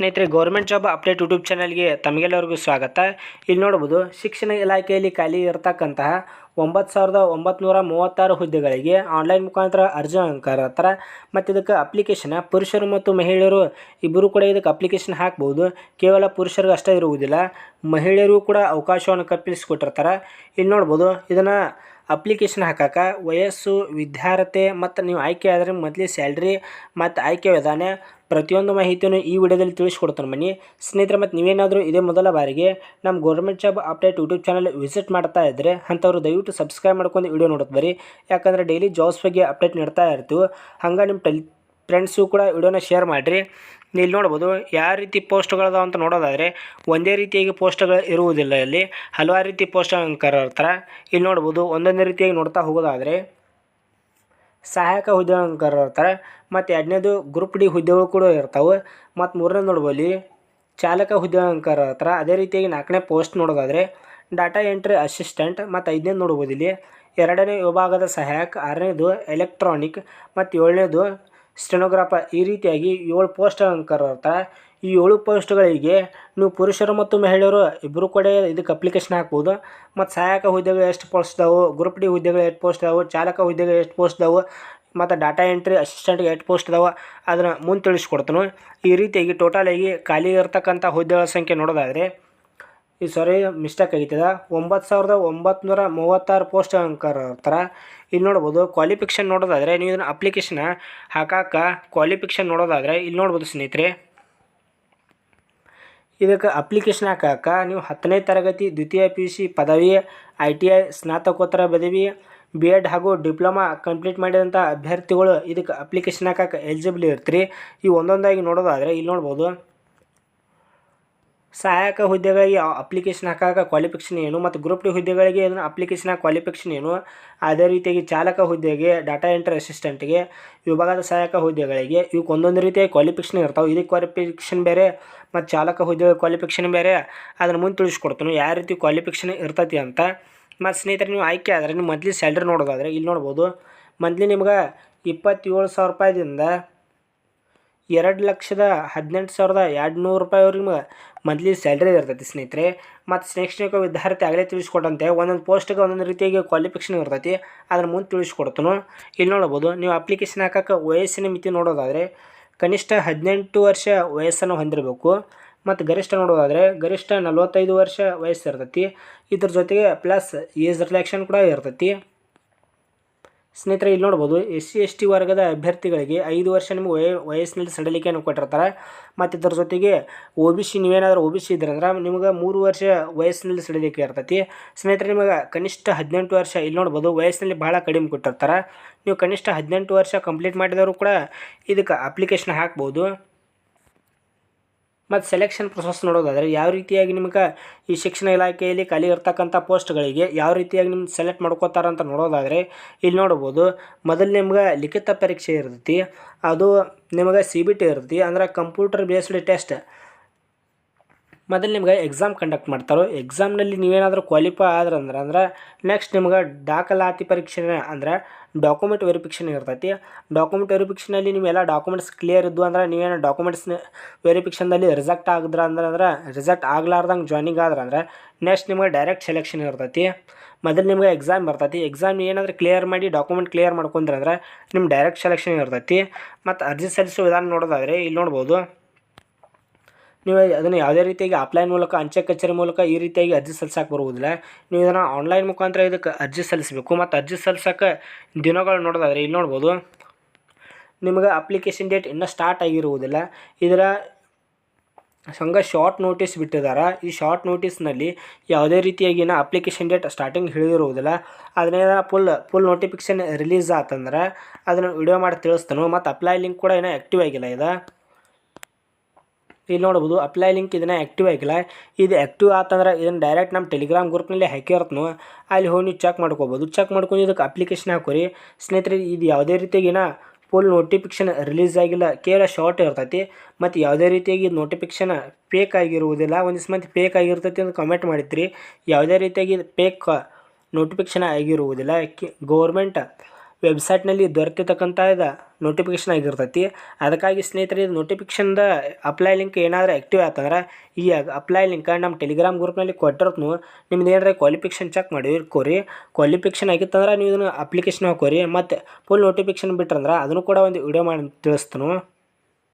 ಸ್ನೇಹಿತರೆ, government job update YouTube ಚಾನಲ್ಗೆ ತಮಗೆಲ್ಲರಿಗೂ ಸ್ವಾಗತ. ಇಲ್ಲಿ ನೋಡ್ಬೋದು ಶಿಕ್ಷಣ ಇಲಾಖೆಯಲ್ಲಿ ಖಾಲಿ ಇರತಕ್ಕಂತಹ ಒಂಬತ್ತು ಸಾವಿರದ ಒಂಬತ್ತು ಮೂವತ್ತಾರು ಹುದ್ದೆಗಳಿಗೆ ಆನ್ಲೈನ್ ಮುಖಾಂತರ ಅರ್ಜಿ ಕರೀತಾರೆ ಮತ್ತು ಇದಕ್ಕೆ ಅಪ್ಲಿಕೇಶನ್ ಪುರುಷರು ಮತ್ತು ಮಹಿಳೆಯರು ಇಬ್ಬರು ಕೂಡ ಇದಕ್ಕೆ ಅಪ್ಲಿಕೇಶನ್ ಹಾಕ್ಬೋದು. ಕೇವಲ ಪುರುಷರಿಗೆ ಅಷ್ಟೇ ಇರುವುದಿಲ್ಲ ಮಹಿಳೆಯರು ಕೂಡ ಅವಕಾಶವನ್ನು ಕಲ್ಪಿಸಿಕೊಟ್ಟಿರ್ತಾರೆ. ಇಲ್ಲಿ ನೋಡ್ಬೋದು ಇದನ್ನು ಅಪ್ಲಿಕೇಶನ್ ಹಾಕಕ್ಕೆ ವಯಸ್ಸು, ವಿದ್ಯಾರ್ಹತೆ ಮತ್ತು ನೀವು ಆಯ್ಕೆ ಆದರೆ ಮೊದಲೇ ಸ್ಯಾಲ್ರಿ ಮತ್ತು ಆಯ್ಕೆ ವಿಧಾನ ಪ್ರತಿಯೊಂದು ಮಾಹಿತಿಯನ್ನು ಈ ವಿಡಿಯೋದಲ್ಲಿ ತಿಳಿಸ್ಕೊಡ್ತಾನೆ ಬನ್ನಿ ಸ್ನೇಹಿತರೆ, ಮತ್ತು ನೀವೇನಾದರೂ ಇದೇ ಮೊದಲ ಬಾರಿಗೆ ನಮ್ಮ government job update YouTube channel visit ಮಾಡ್ತಾ ಇದ್ದರೆ ಅಂಥವ್ರು ದಯವಿಟ್ಟು ಸಬ್ಸ್ಕ್ರೈಬ್ ಮಾಡ್ಕೊಂಡು ವಿಡಿಯೋ ನೋಡೋದು ಬರೀ. ಯಾಕಂದರೆ ಡೈಲಿ ಜಾಬ್ಸ್ ಬಗ್ಗೆ ಅಪ್ಡೇಟ್ ನೀಡ್ತಾ ಇರ್ತೀವಿ. ಹಂಗೆ ನಿಮ್ಮ ಟೆಲ್ ಫ್ರೆಂಡ್ಸು ಕೂಡ ವಿಡಿಯೋನ ಶೇರ್ ಮಾಡಿರಿ. ಇಲ್ಲಿ ನೋಡ್ಬೋದು, ಯಾವ ರೀತಿ ಪೋಸ್ಟ್ಗಳದಾವ ಅಂತ ನೋಡೋದಾದರೆ, ಒಂದೇ ರೀತಿಯಾಗಿ ಪೋಸ್ಟ್ಗಳು ಇರುವುದಿಲ್ಲ ಇಲ್ಲಿ. ಹಲವಾರು ರೀತಿ ಪೋಸ್ಟ್ ಕರೀತಾರೆ ಇಲ್ಲಿ ನೋಡ್ಬೋದು, ಒಂದೊಂದೇ ರೀತಿಯಾಗಿ ನೋಡ್ತಾ ಹೋಗೋದಾದರೆ, ಸಹಾಯಕ ಹುದ್ದೆ ಕರೀತಾರೆ ಮತ್ತು ಎರಡನೇದು ಗ್ರೂಪ್ ಡಿ ಹುದ್ದೆಗಳು ಕೂಡ ಇರ್ತಾವೆ. ಮತ್ತು ಮೂರನೇ ನೋಡ್ಬೋದು, ಚಾಲಕ ಹುದ್ದೆ ಕರೀತಾರೆ ಅದೇ ರೀತಿಯಾಗಿ ನಾಲ್ಕನೇ ಪೋಸ್ಟ್ ನೋಡೋದಾದರೆ, ಡಾಟಾ ಎಂಟ್ರಿ ಅಸಿಸ್ಟೆಂಟ್ ಮತ್ತು ಐದನೇ ನೋಡ್ಬೋದು ಇಲ್ಲಿ. ಎರಡನೇ ವಿಭಾಗದ ಸಹಾಯಕ, ಆರನೇದು ಎಲೆಕ್ಟ್ರಾನಿಕ್ ಮತ್ತು ಏಳನೇದು ಸ್ಟೆನೋಗ್ರಾಫರ್ ಈ ರೀತಿಯಾಗಿ ಏಳು ಪೋಸ್ಟ್ ಕರೆದಿರ್ತಾರೆ ಈ ಏಳು ಪೋಸ್ಟ್ಗಳಿಗೆ ನೀವು ಪುರುಷರು ಮತ್ತು ಮಹಿಳೆಯರು ಇಬ್ಬರು ಕೂಡ ಇದಕ್ಕೆ ಅಪ್ಲಿಕೇಶನ್ ಹಾಕ್ಬೋದು. ಮತ್ತು ಸಹಾಯಕ ಹುದ್ದೆಗಳು ಎಷ್ಟು ಪೋಸ್ಟ್ ಇದಾವೆ, ಗ್ರೂಪ್ ಡಿ ಹುದ್ದೆಗಳು ಎಷ್ಟು ಪೋಸ್ಟ್ ಇದಾವೆ, ಚಾಲಕ ಹುದ್ದೆಗಳು ಎಷ್ಟು ಪೋಸ್ಟ್ ಇದಾವೆ, ಮತ್ತು ಡಾಟಾ ಎಂಟ್ರಿ ಅಸಿಸ್ಟೆಂಟ್ಗೆ ಎಷ್ಟು ಪೋಸ್ಟ್ ಇದಾವೆ ಅದನ್ನು ಮುಂದೆ ತಿಳಿಸ್ಕೊಡ್ತಾನೆ. ಈ ರೀತಿಯಾಗಿ ಟೋಟಲಾಗಿ ಖಾಲಿ ಇರ್ತಕ್ಕಂಥ ಹುದ್ದೆಗಳ ಸಂಖ್ಯೆ ನೋಡೋದಾದರೆ ಈ ಸಾರಿ ಮಿಸ್ಟೇಕ್ ಆಗಿತ್ತದ. ಒಂಬತ್ತು ಸಾವಿರದ ಒಂಬತ್ತು ಮೂವತ್ತಾರು ಪೋಸ್ಟ್ ಇರ್ತಾರೆ ಇಲ್ಲಿ ನೋಡ್ಬೋದು ಕ್ವಾಲಿಫಿಕೇಷನ್ ನೋಡೋದಾದರೆ ನೀವು ಇದನ್ನು ಅಪ್ಲಿಕೇಶನ್ ಹಾಕಾಕ ಕ್ವಾಲಿಫಿಕೇಷನ್ ನೋಡೋದಾದರೆ ಇಲ್ಲಿ ನೋಡ್ಬೋದು ಸ್ನೇಹಿತರೆ. ಇದಕ್ಕೆ ಅಪ್ಲಿಕೇಶನ್ ಹಾಕಾಕ ನೀವು ಹತ್ತನೇ ತರಗತಿ, ದ್ವಿತೀಯ ಪಿ ಯು ಸಿ ಪದವಿ ಐ ಟಿ ಐ ಸ್ನಾತಕೋತ್ತರ ಪದವಿ ಬಿ ಎಡ್ ಹಾಗೂ ಡಿಪ್ಲೊಮಾ ಕಂಪ್ಲೀಟ್ ಮಾಡಿದಂಥ ಅಭ್ಯರ್ಥಿಗಳು ಇದಕ್ಕೆ ಅಪ್ಲಿಕೇಶನ್ ಹಾಕಕ್ಕೆ ಎಲಿಜಿಬಲ್ ಇರ್ತೀರಿ. ಈ ಒಂದೊಂದಾಗಿ ನೋಡೋದಾದರೆ ಇಲ್ಲಿ ನೋಡ್ಬೋದು ಸಹಾಯಕ ಹುದ್ದೆಗಳಿಗೆ ಅಪ್ಲಿಕೇಶನ್ ಹಾಕಾಕ ಕ್ವಾಲಿಫಿಕೇಷನ್ ಏನು ಮತ್ತು ಗ್ರೂಪ್ ಡಿ ಹುದ್ದೆಗಳಿಗೆ ಇದನ್ನು ಅಪ್ಲಿಕೇಶನ್ ಕ್ವಾಲಿಫಿಕೇಷನ್ ಏನು? ಅದೇ ರೀತಿಯಾಗಿ ಚಾಲಕ ಹುದ್ದೆಗೆ ಡಾಟಾ ಎಂಟ್ರಿ ಅಸಿಸ್ಟೆಂಟ್ಗೆ ವಿಭಾಗದ ಸಹಾಯಕ ಹುದ್ದೆಗಳಿಗೆ ಇವಕ್ಕೆ ಒಂದೊಂದು ರೀತಿಯ ಕ್ವಾಲಿಫಿಕೇಷನ್ ಇರ್ತಾವೆ. ಇದಕ್ಕೆ ಕ್ವಾಲಿಫಿಕೇಷನ್ ಬೇರೆ ಮತ್ತು ಚಾಲಕ ಹುದ್ದೆ ಕ್ವಾಲಿಫಿಕೇಷನ್ ಬೇರೆ. ಅದನ್ನು ಮುಂದೆ ತಿಳಿಸ್ಕೊಡ್ತೀನಿ. ಯಾವ ರೀತಿ ಕ್ವಾಲಿಫಿಕೇಷನ್ ಇರ್ತೈತಿ ಅಂತ. ಮತ್ತು ಸ್ನೇಹಿತರೆ, ನೀವು ಆಯ್ಕೆ ಆದರೆ ನೀವು ಮಂತ್ಲಿ ಸ್ಯಾಲ್ರಿ ನೋಡೋದಾದರೆ ಇಲ್ಲಿ ನೋಡ್ಬೋದು. ಮಂತ್ಲಿ ನಿಮ್ಗೆ ಇಪ್ಪತ್ತೇಳು ಸಾವಿರ ರೂಪಾಯಿದಿಂದ ಎರಡು ಲಕ್ಷದ ಹದಿನೆಂಟು ಸಾವಿರದ ಎರಡು ನೂರು ರೂಪಾಯಿವರೆಗೆ ಮಂತ್ಲಿ ಸ್ಯಾಲ್ರಿ ಇರ್ತೈತಿ ಸ್ನೇಹಿತರೆ. ಮತ್ತು ಶೈಕ್ಷಣಿಕ ವಿದ್ಯಾರ್ಥಿ ಆಗಲೇ ತಿಳಿಸ್ಕೊಟ್ಟಂತೆ, ಒಂದೊಂದು ಪೋಸ್ಟ್ಗೆ ಒಂದೊಂದು ರೀತಿಯಾಗಿ ಕ್ವಾಲಿಫಿಕೇಷನ್ ಇರ್ತೈತಿ, ಅದ್ರ ಮುಂದೆ ತಿಳಿಸ್ಕೊಡ್ತಾನು. ಇಲ್ಲಿ ನೋಡ್ಬೋದು, ನೀವು ಅಪ್ಲಿಕೇಶನ್ ಹಾಕಕ್ಕೆ ವಯಸ್ಸಿನ ಮಿತಿ ನೋಡೋದಾದರೆ, ಕನಿಷ್ಠ ಹದಿನೆಂಟು ವರ್ಷ ವಯಸ್ಸನ್ನು ಹೊಂದಿರಬೇಕು. ಮತ್ತು ಗರಿಷ್ಠ ನೋಡೋದಾದರೆ, ಗರಿಷ್ಠ ನಲವತ್ತೈದು ವರ್ಷ ವಯಸ್ಸು ಇರ್ತೈತಿ. ಇದ್ರ ಜೊತೆಗೆ ಪ್ಲಸ್ ಏಜ್ ರಿಲ್ಯಾಕ್ಷನ್ ಕೂಡ ಇರ್ತೈತಿ. ಸ್ನೇಹಿತರೆ, ಇಲ್ಲಿ ನೋಡ್ಬೋದು, ಎಸ್ ಸಿ ಎಸ್ ಟಿ ವರ್ಗದ ಅಭ್ಯರ್ಥಿಗಳಿಗೆ ಐದು ವರ್ಷ ನಿಮಗೆ ವಯ, ವಯಸ್ಸಿನಲ್ಲಿ ಸಡಿಲಿಕೆಯನ್ನು ಕೊಟ್ಟಿರ್ತಾರೆ. ಮತ್ತು ಇದರ ಜೊತೆಗೆ ಒ ಬಿ ಸಿ, ನೀವೇನಾದರೂ ಒ ಬಿ ಸಿ ಇದ್ರಂದ್ರೆ ನಿಮಗೆ ಮೂರು ವರ್ಷ ವಯಸ್ಸಿನಲ್ಲಿ ಸಡಿಲಿಕೆ ಇರ್ತೈತಿ. ಸ್ನೇಹಿತರೆ, ನಿಮಗೆ ಕನಿಷ್ಠ ಹದಿನೆಂಟು ವರ್ಷ, ಇಲ್ಲಿ ನೋಡ್ಬೋದು, ವಯಸ್ಸಿನಲ್ಲಿ ಭಾಳ ಕಡಿಮೆ ಕೊಟ್ಟಿರ್ತಾರೆ. ನೀವು ಕನಿಷ್ಠ ಹದಿನೆಂಟು ವರ್ಷ ಕಂಪ್ಲೀಟ್ ಮಾಡಿದವರು ಕೂಡ ಇದಕ್ಕೆ ಅಪ್ಲಿಕೇಶನ್ ಹಾಕ್ಬೋದು. ಮತ್ತು ಸೆಲೆಕ್ಷನ್ ಪ್ರೊಸೆಸ್ ನೋಡೋದಾದರೆ ಯಾವ ರೀತಿಯಾಗಿ ನಿಮ್ಗೆ ಈ ಶಿಕ್ಷಣ ಇಲಾಖೆಯಲ್ಲಿ ಖಾಲಿ ಇರ್ತಕ್ಕಂಥ ಪೋಸ್ಟ್ಗಳಿಗೆ ಯಾವ ರೀತಿಯಾಗಿ ನಿಮ್ಗೆ ಸೆಲೆಕ್ಟ್ ಮಾಡ್ಕೋತಾರೆ ಅಂತ ನೋಡೋದಾದರೆ ಇಲ್ಲಿ ನೋಡ್ಬೋದು. ಮೊದಲು ನಿಮ್ಗೆ ಲಿಖಿತ ಪರೀಕ್ಷೆ ಇರ್ತೈತಿ. ಅದು ನಿಮಗೆ ಸಿ ಬಿ ಟಿ ಇರ್ತೈತಿ. ಅಂದ್ರೆ ಕಂಪ್ಯೂಟರ್ ಬೇಸ್ಡ್ ಟೆಸ್ಟ್ ಮೊದಲು ನಿಮ್ಗೆ ಎಕ್ಸಾಮ್ ಕಂಡಕ್ಟ್ ಮಾಡ್ತಾರೋ ಎಕ್ಸಾಮ್ನಲ್ಲಿ ನೀವೇನಾದರೂ ಕ್ವಾಲಿಫೈ ಆದ್ರೆ ಅಂದ್ರೆ ನೆಕ್ಸ್ಟ್ ನಿಮ್ಗೆ ದಾಖಲಾತಿ ಪರೀಕ್ಷೆ ಅಂದ್ರೆ ಡಾಕ್ಯುಮೆಂಟ್ ವೆರಿಫಿಕೇಷನ್ ಇರ್ತೈತಿ. ಡಾಕ್ಯುಮೆಂಟ್ ವೆರಿಫಿಕೇಷನಲ್ಲಿ ನೀವೆಲ್ಲ ಡಾಕ್ಯುಮೆಂಟ್ಸ್ ಕ್ಲಿಯರ್ ಇದ್ದು ಅಂದ್ರೆ ನೀವೇನು ಡಾಕ್ಯುಮೆಂಟ್ಸ್ ವೆರಿಫಿಕೇಷನ್ದಲ್ಲಿ ರಿಸೆಕ್ಟ್ ಆಗಿದ್ರೆ ಅಂದ್ರೆ ಅಂದ್ರೆ ರಿಸೆಕ್ಟ್ ಆಗ್ಲಾರ್ದಂಗೆ ಜಾಯ್ನಿಂಗ್ ಆದ್ರೆ ಅಂದ್ರೆ ನೆಕ್ಸ್ಟ್ ನಿಮ್ಗೆ ಡೈರೆಕ್ಟ್ ಸೆಲೆಕ್ಷನ್ ಇರ್ತೈತಿ. ಮೊದಲು ನಿಮ್ಗೆ ಎಕ್ಸಾಮ್ ಬರ್ತೈತಿ. ಎಕ್ಸಾಮ್ ಏನಾದರೂ ಕ್ಲಿಯರ್ ಮಾಡಿ ಡಾಕ್ಯುಮೆಂಟ್ ಕ್ಲಿಯರ್ ಮಾಡ್ಕೊಂಡ್ರೆ ಅಂದ್ರೆ ನಿಮ್ಮ ಡೈರೆಕ್ಟ್ ಸೆಲೆಕ್ಷನ್ ಇರ್ತೈತಿ. ಮತ್ತು ಅರ್ಜಿ ಸಲ್ಲಿಸೋ ವಿಧಾನ ನೋಡೋದಾದರೆ ಇಲ್ಲಿ ನೋಡ್ಬೋದು. ನೀವು ಅದನ್ನು ಯಾವುದೇ ರೀತಿಯಾಗಿ ಆಫ್ಲೈನ್ ಮೂಲಕ, ಅಂಚೆ ಕಚೇರಿ ಮೂಲಕ ಈ ರೀತಿಯಾಗಿ ಅರ್ಜಿ ಸಲ್ಸಕ್ಕೆ ಬರುವುದಿಲ್ಲ. ನೀವು ಇದನ್ನು ಆನ್ಲೈನ್ ಮುಖಾಂತರ ಇದಕ್ಕೆ ಅರ್ಜಿ ಸಲ್ಲಿಸಬೇಕು. ಮತ್ತು ಅರ್ಜಿ ಸಲ್ಸಕ್ಕೆ ದಿನಗಳು ನೋಡೋದಾದರೆ ಇಲ್ಲಿ ನೋಡ್ಬೋದು. ನಿಮಗೆ ಅಪ್ಲಿಕೇಶನ್ ಡೇಟ್ ಇನ್ನೂ ಸ್ಟಾರ್ಟ್ ಆಗಿರುವುದಿಲ್ಲ. ಇದರ ಸಂಘ ಶಾರ್ಟ್ ನೋಟಿಸ್ ಬಿಟ್ಟಿದ್ದಾರೆ ಈ ಶಾರ್ಟ್ ನೋಟಿಸ್ನಲ್ಲಿ ಯಾವುದೇ ರೀತಿಯಾಗಿನ ಅಪ್ಲಿಕೇಶನ್ ಡೇಟ್ ಸ್ಟಾರ್ಟಿಂಗ್ ಹೇಳಿರುವುದಿಲ್ಲ ಅದನ್ನೇನ ಫುಲ್ ಫುಲ್ ನೋಟಿಫಿಕೇಶನ್ ರಿಲೀಸ್ ಆತಂದ್ರೆ ಅದನ್ನು ವಿಡಿಯೋ ಮಾಡಿ ತಿಳಿಸ್ತಾನೆ. ಮತ್ತು ಅಪ್ಲೈ ಲಿಂಕ್ ಕೂಡ ಏನೋ ಆ್ಯಕ್ಟಿವ್ ಆಗಿಲ್ಲ ಇದು. ಇಲ್ಲಿ ನೋಡ್ಬೋದು ಅಪ್ಲೈ ಲಿಂಕ್ ಇದನ್ನ ಆ್ಯಕ್ಟಿವ್ ಆಗಿಲ್ಲ ಇದು ಆ್ಯಕ್ಟಿವ್ ಆತಂದ್ರೆ ಇದನ್ನು ಡೈರೆಕ್ಟ್ ನಮ್ಮ ಟೆಲಿಗ್ರಾಮ್ ಗ್ರೂಪ್ನಲ್ಲಿ ಹಾಕಿರ್ತನು ಅಲ್ಲಿ ಹೋಗಿ ನೀವು ಚೆಕ್ ಮಾಡ್ಕೋಬೋದು. ಚೆಕ್ ಮಾಡ್ಕೊಂಡು ಇದಕ್ಕೆ ಅಪ್ಲಿಕೇಶನ್ ಹಾಕೋರಿ. ಸ್ನೇಹಿತರೆ, ಇದು ಯಾವುದೇ ರೀತಿಯಾಗಿನ ಫುಲ್ ನೋಟಿಫಿಕೇಶನ್ ರಿಲೀಸ್ ಆಗಿಲ್ಲ. ಕೇವಲ ಶಾರ್ಟ್ ಇರ್ತೈತಿ. ಮತ್ತು ಯಾವುದೇ ರೀತಿಯಾಗಿ ನೋಟಿಫಿಕೇಶನ್ ಫೇಕ್ ಆಗಿರುವುದಿಲ್ಲ. ಒಂದಿಷ್ಟು ಮಂದಿ ಫೇಕ್ ಆಗಿರ್ತೈತಿ ಅಂತ ಕಮೆಂಟ್ ಮಾಡಿದ್ರಿ. ಯಾವುದೇ ರೀತಿಯಾಗಿ ಫೇಕ್ ನೋಟಿಫಿಕೇಶನ್ ಆಗಿರುವುದಿಲ್ಲ. ಕಿ ಗೌರ್ಮೆಂಟ್ ವೆಬ್ಸೈಟ್ನಲ್ಲಿ ದೊರೆತಿರ್ತಕ್ಕಂಥ ಇದು ನೋಟಿಫಿಕೇಶನ್ ಆಗಿರ್ತೈತಿ. ಅದಕ್ಕಾಗಿ ಸ್ನೇಹಿತರೆ, ಇದು ನೋಟಿಫಿಕೇಶನ್ದ ಅಪ್ಲೈ ಲಿಂಕ್ ಏನಾದರೂ ಆ್ಯಕ್ಟಿವ್ ಆಯ್ತಂದ್ರೆ ಈ ಅಪ್ಲೈ ಲಿಂಕ್ ನಮ್ಮ ಟೆಲಿಗ್ರಾಮ್ ಗ್ರೂಪ್ನಲ್ಲಿ ಕೊಟ್ಟಿರ್ತನು. ನಿಮ್ದು ಏನಾರ ಕ್ವಾಲಿಫಿಕೇಶನ್ ಚೆಕ್ ಮಾಡಿ ಕೋರಿ ಕ್ವಾಲಿಫಿಕೇಶನ್ ಆಗಿತ್ತಂದ್ರೆ ನೀವು ಇದನ್ನು ಅಪ್ಲಿಕೇಶನ್ ಹಾಕೋರಿ ಮತ್ತು ಫುಲ್ ನೋಟಿಫಿಕೇಶನ್ ಬಿಟ್ರಂದ್ರೆ ಅದನ್ನು ಕೂಡ ಒಂದು ವಿಡಿಯೋ ಮಾಡಿ ತಿಳಿಸ್ತನು.